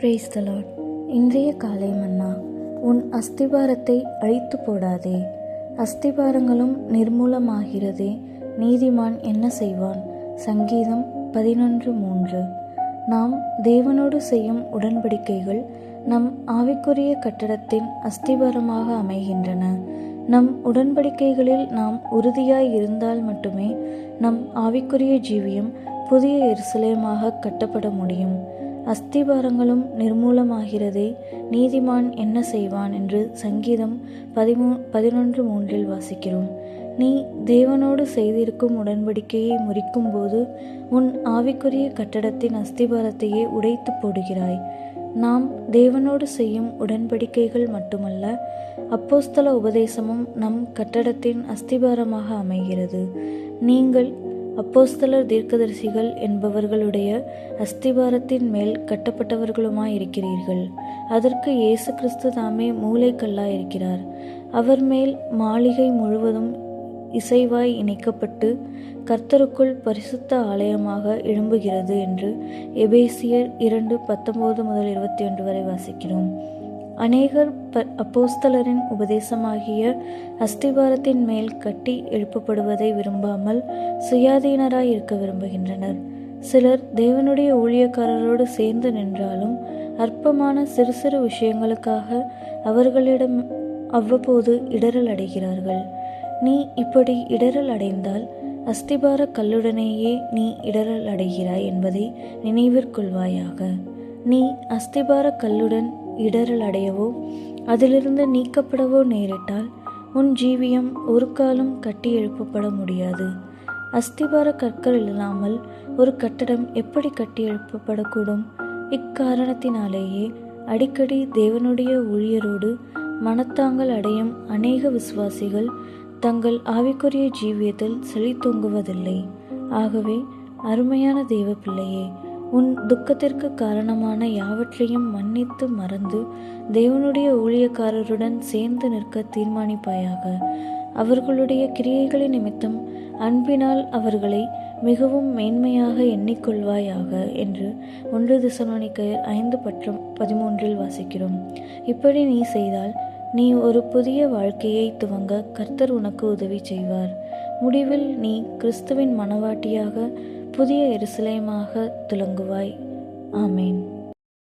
Brace த Lord இன்றைய காலை மன்னா உன் அஸ்திபாரத்தை அழித்து போடாதே. அஸ்திபாரங்களும் நிர்மூலமாகிறதே. நீதிமான் என்ன செய்வான்? சங்கீதம் பதினொன்று மூன்று. நாம் தேவனோடு செய்யும் உடன்படிக்கைகள் நம் ஆவிக்குரிய கட்டடத்தின் அஸ்திபாரமாக அமைகின்றன. நம் உடன்படிக்கைகளில் நாம் உறுதியாய் இருந்தால் மட்டுமே நம் ஆவிக்குரிய ஜீவியம் புதிய எருசலேமாக கட்டப்பட முடியும். அஸ்திபாரங்களும் நிர்மூலமாகிறதே நீதிமான் என்ன செய்வான் என்று சங்கீதம் பதிமூ பதினொன்று மூன்றில் வாசிக்கிறோம். நீ தேவனோடு செய்திருக்கும் உடன்படிக்கையை முறிக்கும்போது உன் ஆவிக்குரிய கட்டடத்தின் அஸ்திபாரத்தையே உடைத்து போடுகிறாய். நாம் தேவனோடு செய்யும் உடன்படிக்கைகள் மட்டுமல்ல அப்போஸ்தல உபதேசமும் நம் கட்டடத்தின் அஸ்திபாரமாக அமைகிறது. நீங்கள் அப்போஸ்தலர் தீர்க்கதரிசிகள் என்பவர்களுடைய அஸ்திபாரத்தின் மேல் கட்டப்பட்டவர்களுமாய் இருக்கிறீர்கள் அதற்கு இயேசு கிறிஸ்து தாமே மூளைக்கல்லாய் இருக்கிறார் அவர் மேல் மாளிகை முழுவதும் இசைவாய் இணைக்கப்பட்டு கர்த்தருக்குள் பரிசுத்த ஆலயமாக எழும்புகிறது என்று எபேசியர் இரண்டு பத்தொன்பது முதல் இருபத்தி ஒன்று வரை வாசிக்கிறோம். அநேகர் ப அப்போஸ்தலரின் உபதேசமாகிய அஸ்திபாரத்தின் மேல் கட்டி எழுப்பப்படுவதை விரும்பாமல் சுயாதீனராய் இருக்க விரும்புகின்றனர். சிலர் தேவனுடைய ஊழியக்காரரோடு சேர்ந்து நின்றாலும் அற்பமான சிறு சிறு விஷயங்களுக்காக அவர்களிடம் அவ்வப்போது இடரல் அடைகிறார்கள். நீ இப்படி இடரல் அடைந்தால் அஸ்திபார கல்லுடனேயே நீ இடரல் அடைகிறாய் என்பதை நினைவிற்கொள்வாயாக. நீ அஸ்திபார கல்லுடன் இடரல் அடையவோ அதிலிருந்து நீக்கப்படவோ நேரிட்டால் உன் ஜீவியம் ஒரு காலம் கட்டி எழுப்பப்பட முடியாது. அஸ்திபார கற்கள் இல்லாமல் ஒரு கட்டடம் எப்படி கட்டி எழுப்பப்படக்கூடும்? இக்காரணத்தினாலேயே அடிக்கடி தேவனுடைய ஊழியரோடு மனத்தாங்கள் அடையும் அநேக விசுவாசிகள் தங்கள் ஆவிக்குரிய ஜீவியத்தில் செழித்தொங்குவதில்லை. ஆகவே அருமையான தெய்வ பிள்ளையே உன் துக்கத்திற்கு காரணமான யாவற்றையும் மன்னித்து மறந்து தேவனுடைய ஊழியக்காரருடன் சேர்ந்து நிற்க தீர்மானிப்பாயாக. அவர்களுடைய கிரியைகளின் நிமித்தம் அன்பினால் அவர்களை மிகவும் மேன்மையாக எண்ணிக்கொள்வாயாக என்று ஒன்று திசலோனிக்கையர் ஐந்து பற்றும் பதிமூன்றில் வாசிக்கிறோம். இப்படி நீ செய்தால் நீ ஒரு புதிய வாழ்க்கையை துவங்க கர்த்தர் உனக்கு உதவி செய்வார். முடிவில் நீ கிறிஸ்துவின் மனவாட்டியாக புதிய எருசலேமாக துலங்குவாய். ஆமேன்.